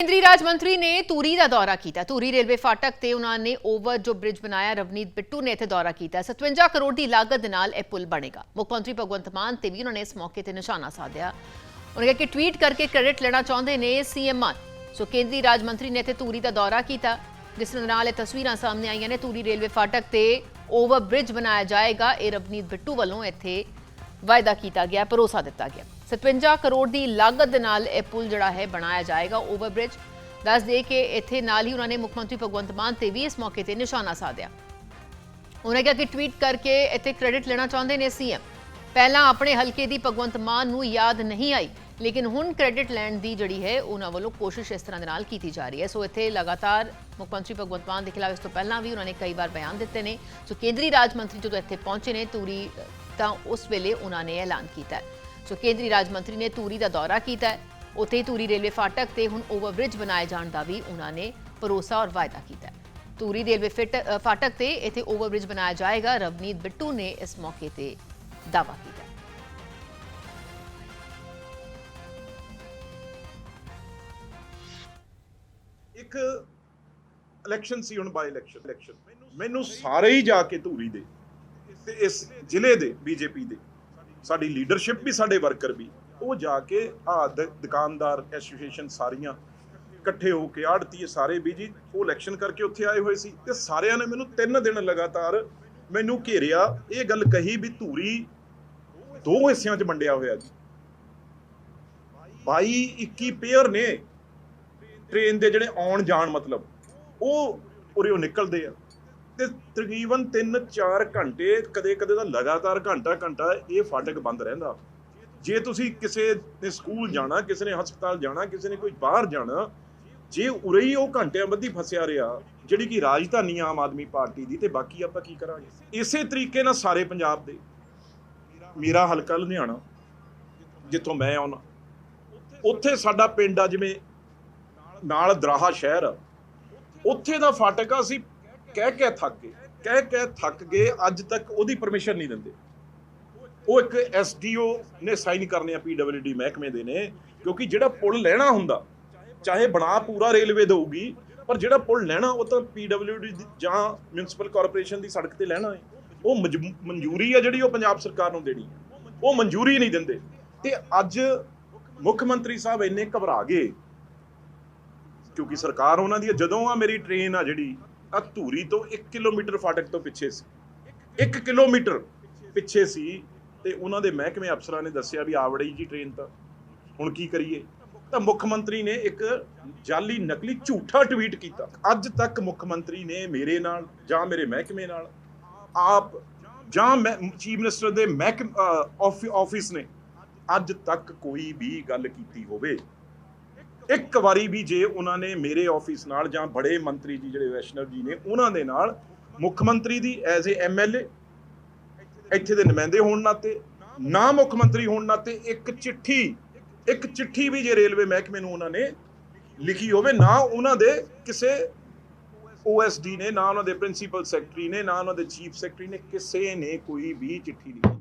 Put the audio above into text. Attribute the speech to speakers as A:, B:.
A: ਕੇਂਦਰੀ ਰਾਜ ਮੰਤਰੀ ਨੇ ਧੂਰੀ ਦਾ ਦੌਰਾ ਕੀਤਾ। ਧੂਰੀ ਰੇਲਵੇ ਫਾਟਕ ਤੇ ਉਹਨਾਂ ਨੇ ਓਵਰ ਜੋ ਬ੍ਰਿਜ ਬਣਾਇਆ, ਰਵਨੀਤ ਬਿੱਟੂ ਨੇ ਇੱਥੇ ਦੌਰਾ ਕੀਤਾ। 57 ਕਰੋੜ ਦੀ ਲਾਗਤ ਦੇ ਨਾਲ ਇਹ ਪੁਲ ਬਣੇਗਾ। ਮੁੱਖ ਮੰਤਰੀ ਭਗਵੰਤ ਮਾਨ ਤੇ ਵੀ ਉਹਨਾਂ ਨੇ ਇਸ ਮੌਕੇ ਤੇ ਨਿਸ਼ਾਨਾ ਸਾਧਿਆ। ਉਹਨਾਂ ਕਿਹਾ ਕਿ ਟਵੀਟ ਕਰਕੇ ਕ੍ਰੈਡਿਟ ਲੈਣਾ ਚਾਹੁੰਦੇ ਨੇ ਸੀਐਮ ਮਾਨ। ਸੋ ਕੇਂਦਰੀ ਰਾਜ ਮੰਤਰੀ ਨੇ ਇੱਥੇ ਧੂਰੀ ਦਾ ਦੌਰਾ ਕੀਤਾ, ਜਿਸ ਨਾਲ ਇਹ ਤਸਵੀਰਾਂ ਸਾਹਮਣੇ ਆਈਆਂ ਨੇ। ਧੂਰੀ ਰੇਲਵੇ ਫਾਟਕ ਤੇ ਓਵਰ ਬ੍ਰਿਜ ਬਣਾਇਆ ਜਾਏਗਾ। ਇਹ ਰਵਨੀਤ ਬਿੱਟੂ ਵੱਲੋਂ ਇੱਥੇ ਵਾਅਦਾ ਕੀਤਾ ਗਿਆ, ਭਰੋਸਾ ਦਿੱਤਾ ਗਿਆ। 57 ਕਰੋੜ ਦੀ ਲਾਗਤ ਦੇ ਨਾਲ ਇਹ ਪੁਲ ਜਿਹੜਾ ਹੈ ਬਣਾਇਆ ਜਾਏਗਾ ਓਵਰਬ੍ਰਿਜ ਦੱਸ ਦੇ ਕਿ ਇੱਥੇ ਨਾਲ ਹੀ ਉਹਨਾਂ ਨੇ ਮੁੱਖ ਮੰਤਰੀ ਭਗਵੰਤ ਮਾਨ ਤੇ ਵੀ ਇਸ ਮੌਕੇ ਤੇ ਨਿਸ਼ਾਨਾ ਸਾਧਿਆ। ਉਹਨਾਂ ਕਿਹਾ ਕਿ ਟਵੀਟ ਕਰਕੇ ਇੱਥੇ ਕ੍ਰੈਡਿਟ ਲੈਣਾ ਚਾਹੁੰਦੇ ਨੇ ਸੀਐਮ। ਪਹਿਲਾਂ ਆਪਣੇ ਹਲਕੇ ਦੀ ਭਗਵੰਤ ਮਾਨ ਨੂੰ ਯਾਦ ਨਹੀਂ ਆਈ, ਲੇਕਿਨ ਹੁਣ ਕ੍ਰੈਡਿਟ ਲੈਣ ਦੀ ਜਿਹੜੀ ਹੈ ਉਹਨਾਂ ਵੱਲੋਂ ਕੋਸ਼ਿਸ਼ ਇਸ ਤਰ੍ਹਾਂ ਦੇ ਨਾਲ ਕੀਤੀ ਜਾ ਰਹੀ ਹੈ। ਸੋ ਇੱਥੇ ਲਗਾਤਾਰ ਮੁੱਖ ਮੰਤਰੀ ਭਗਵੰਤ ਮਾਨ ਦੇ ਖਿਲਾਫ ਇਸ ਤੋਂ ਪਹਿਲਾਂ ਵੀ ਉਹਨਾਂ ਨੇ ਕਈ ਵਾਰ ਬਿਆਨ ਦਿੱਤੇ ਨੇ। ਸੋ ਕੇਂਦਰੀ ਰਾਜ ਮੰਤਰੀ ਜਦੋਂ ਇੱਥੇ ਪਹੁੰਚੇ ਨੇ ਤੂਰੀ, ਤਾਂ ਉਸ ਵੇਲੇ ਉਹਨਾਂ ਨੇ ਐਲਾਨ ਕੀਤਾ ਸੋ ਕੇਂਦਰੀ ਰਾਜ ਮੰਤਰੀ ਨੇ ਤੂਰੀ ਦਾ ਦੌਰਾ ਕੀਤਾ ਹੈ। ਉੱਥੇ ਹੀ ਤੂਰੀ ਰੇਲਵੇ ਫਾਟਕ ਤੇ ਹੁਣ ਓਵਰਬ੍ਰਿਜ ਬਣਾਏ ਜਾਣ ਦਾ ਵੀ ਉਹਨਾਂ ਨੇ ਭਰੋਸਾ ਔਰ ਵਾਅਦਾ ਕੀਤਾ ਹੈ। ਤੂਰੀ ਰੇਲਵੇ ਫਿਟ ਅ, ਫਾਟਕ ਤੇ ਇੱਥੇ ਓਵਰਬ੍ਰਿਜ ਬਣਾਇਆ ਜਾਏਗਾ। ਰਵਨੀਤ ਬਿੱਟੂ ਨੇ ਇਸ ਮੌਕੇ ਤੇ ਦਾਅਵਾ ਕੀਤਾ ਹੈ।
B: ਇੱਕ ਇਲੈਕਸ਼ਨ ਸੀ ਹੁਣ ਬਾਈ ਇਲੈਕਸ਼ਨ ਇਲੈਕਸ਼ਨ ਮੈਨੂੰ ਸਾਰੇ ਹੀ ਜਾ ਕੇ ਧੂਰੀ ਦੇ। ਤੇ ਇਸ ਜ਼ਿਲ੍ਹੇ ਦੇ ਬੀਜੇਪੀ ਦੇ। ਸਾਡੀ ਲੀਡਰਸ਼ਿਪ ਵੀ, ਸਾਡੇ ਵਰਕਰ ਵੀ, ਉਹ ਜਾ ਕੇ ਆ ਦੁਕਾਨਦਾਰ ਐਸੋਸੀਏਸ਼ਨ ਸਾਰੀਆਂ ਇਕੱਠੇ ਹੋ ਕੇ ਆੜਤੀ ਸਾਰੇ ਵੀ ਜੀ, ਉਹ ਇਲੈਕਸ਼ਨ ਕਰਕੇ ਉੱਥੇ ਆਏ ਹੋਏ ਸੀ ਤੇ ਸਾਰਿਆਂ ਨੇ ਮੈਨੂੰ ਤਿੰਨ ਦਿਨ ਲਗਾਤਾਰ ਮੈਨੂੰ ਘੇਰਿਆ, ਇਹ ਗੱਲ ਕਹੀ ਵੀ ਧੂਰੀ ਦੋ ਹਿੱਸਿਆਂ 'ਚ ਵੰਡਿਆ ਹੋਇਆ ਜੀ। 22 21 ਪੇਅਰ ਨੇ ਟ੍ਰੇਨ ਦੇ ਜਿਹੜੇ ਆਉਣ ਜਾਣ ਮਤਲਬ, ਉਹ ਉਰੇ ਉਹ ਨਿਕਲਦੇ ਆ। ਤੇ ਤਕਰੀਬਨ 3-4 ਘੰਟੇ ਕਦੇ ਕਦੇ ਤਾਂ ਲਗਾਤਾਰ ਘੰਟਾ ਘੰਟਾ ਇਹ ਫਾਟਕ ਬੰਦ ਰਹਿੰਦਾ ਜੇ ਤੁਸੀਂ ਕਿਸੇ ਨੇ ਸਕੂਲ ਜਾਣਾ, ਕਿਸੇ ਨੇ ਹਸਪਤਾਲ ਜਾਣਾ, ਕਿਸੇ ਨੇ ਕੋਈ ਬਾਹਰ ਜਾਣਾ, ਜੇ ਉਰੇ ਹੀ ਉਹ ਘੰਟਿਆਂ ਬੱਧੀ ਫਸਿਆ ਰਿਹਾ, ਜਿਹੜੀ ਕਿ ਰਾਜਧਾਨੀ ਆਮ ਆਦਮੀ ਪਾਰਟੀ ਦੀ, ਤੇ ਬਾਕੀ ਆਪਾਂ ਕੀ ਕਰਾਂਗੇ ਇਸੇ ਤਰੀਕੇ ਨਾਲ ਸਾਰੇ ਪੰਜਾਬ ਦੇ, ਮੇਰਾ ਹਲਕਾ ਲੁਧਿਆਣਾ, ਜਿੱਥੋਂ ਮੈਂ ਆਉਣਾ ਉੱਥੇ ਸਾਡਾ ਪਿੰਡ ਆ, ਜਿਵੇਂ ਨਾਲ ਦਰਾਹਾ ਸ਼ਹਿਰ ਆ। ਉੱਥੇ ਦਾ ਫਾਟਕ ਆ, ਅਸੀਂ ਕਹਿ ਕੇ ਥੱਕ ਗਏ, ਕਹਿ ਕੇ ਥੱਕ ਗਏ, ਅੱਜ ਤੱਕ ਉਹਦੀ ਪਰਮਿਸ਼ਨ ਨਹੀਂ ਦਿੰਦੇ। ਉਹ ਇੱਕ ਐਸਡੀਓ ਨੇ ਸਾਈਨ ਕਰਨੇ ਆ ਪੀਡਬਲਯੂਡੀ ਮਹਿਕਮੇ ਦੇ ਨੇ, ਕਿਉਂਕਿ ਜਿਹੜਾ ਪੁਲ ਲੈਣਾ ਹੁੰਦਾ, ਚਾਹੇ ਬਣਾ ਪੂਰਾ ਰੇਲਵੇ ਦਊਗੀ, ਪਰ ਜਿਹੜਾ ਪੁਲ ਲੈਣਾ ਉਹ ਤਾਂ ਪੀਡਬਲਯੂਡੀ ਜਾਂ ਮਿਊਨਿਸਪਲ ਕਾਰਪੋਰੇਸ਼ਨ ਦੀ ਸੜਕ ਤੇ ਲੈਣਾ ਹੈ। ਉਹ ਮਨਜ਼ੂਰੀ ਆ ਜਿਹੜੀ ਉਹ ਪੰਜਾਬ ਸਰਕਾਰ ਨੂੰ ਦੇਣੀ ਹੈ। ਉਹ ਮਨਜ਼ੂਰੀ ਨਹੀਂ ਦਿੰਦੇ। ਤੇ ਅੱਜ ਮੁੱਖ ਮੰਤਰੀ ਸਾਹਿਬ ਇੰਨੇ ਘਬਰਾ ਗਏ, ਕਿਉਂਕਿ ਸਰਕਾਰ ਉਹਨਾਂ ਦੀ ਹੈ। ਜਦੋਂ ਆ ਮੇਰੀ ਟ੍ਰੇਨ ਆ ਜਿਹੜੀ ਧੂਰੀ ਤੋਂ 1 ਕਿਲੋਮੀਟਰ ਫਾਟਕ ਤੋਂ ਪਿੱਛੇ ਸੀ। 1 ਕਿਲੋਮੀਟਰ ਪਿੱਛੇ ਸੀ ਤੇ ਉਹਨਾਂ ਦੇ ਮਹਿਕਮੇ ਅਫਸਰਾਂ ਨੇ ਦੱਸਿਆ ਵੀ ਆਵੜੀ ਜੀ ਟ੍ਰੇਨ ਤਾਂ ਹੁਣ ਕੀ ਕਰੀਏ? ਤਾਂ ਮੁੱਖ ਮੰਤਰੀ ਨੇ ਇੱਕ ਜਾਲੀ ਨਕਲੀ ਝੂਠਾ ਟਵੀਟ ਕੀਤਾ। ਅੱਜ ਤੱਕ ਮੁੱਖ ਮੰਤਰੀ ਨੇ ਮੇਰੇ ਨਾਲ ਜਾਂ ਮੇਰੇ ਮਹਿਕਮੇ ਨਾਲ ਆਪ ਜਾਂ ਮੈਂ ਚੀਫ ਮਿਨਿਸਟਰ ਦੇ ਮਹਿਕਮ ਆਫਿਸ ਨੇ ਅੱਜ ਤੱਕ ਕੋਈ ਵੀ ਗੱਲ ਕੀਤੀ ਹੋਵੇ। ਇੱਕ ਵਾਰੀ ਵੀ ਜੇ ਉਹਨਾਂ ਨੇ ਮੇਰੇ ਆਫਿਸ ਨਾਲ ਜਾਂ ਬੜੇ ਮੰਤਰੀ ਜੀ ਜਿਹੜੇ ਵੈਸ਼ਨਵ ਜੀ ਨੇ, ਉਹਨਾਂ ਦੇ ਨਾਲ ਮੁੱਖ ਮੰਤਰੀ ਦੀ ਐਜ਼ ਏ ਐਮਐਲਏ ਇੱਥੇ ਦੇ ਨੁਮਾਇੰਦੇ ਹੋਣ ਨਾਤੇ, ਨਾ ਮੁੱਖ ਮੰਤਰੀ ਹੋਣ ਨਾਤੇ ਇੱਕ ਚਿੱਠੀ ਇੱਕ ਚਿੱਠੀ ਵੀ ਜੇ ਰੇਲਵੇ ਮਹਿਕਮੇ ਨੂੰ ਉਹਨਾਂ ਨੇ ਲਿਖੀ ਹੋਵੇ, ਨਾ ਉਹਨਾਂ ਦੇ ਕਿਸੇ ਓਐਸਡੀ ਨੇ, ਨਾ ਉਹਨਾਂ ਦੇ ਪ੍ਰਿੰਸੀਪਲ ਸੈਕਟਰੀ ਨੇ, ਨਾ ਉਹਨਾਂ ਦੇ ਚੀਫ ਸੈਕਟਰੀ ਨੇ, ਕਿਸੇ ਨੇ ਕੋਈ ਵੀ ਚਿੱਠੀ ਲਿਖੀ।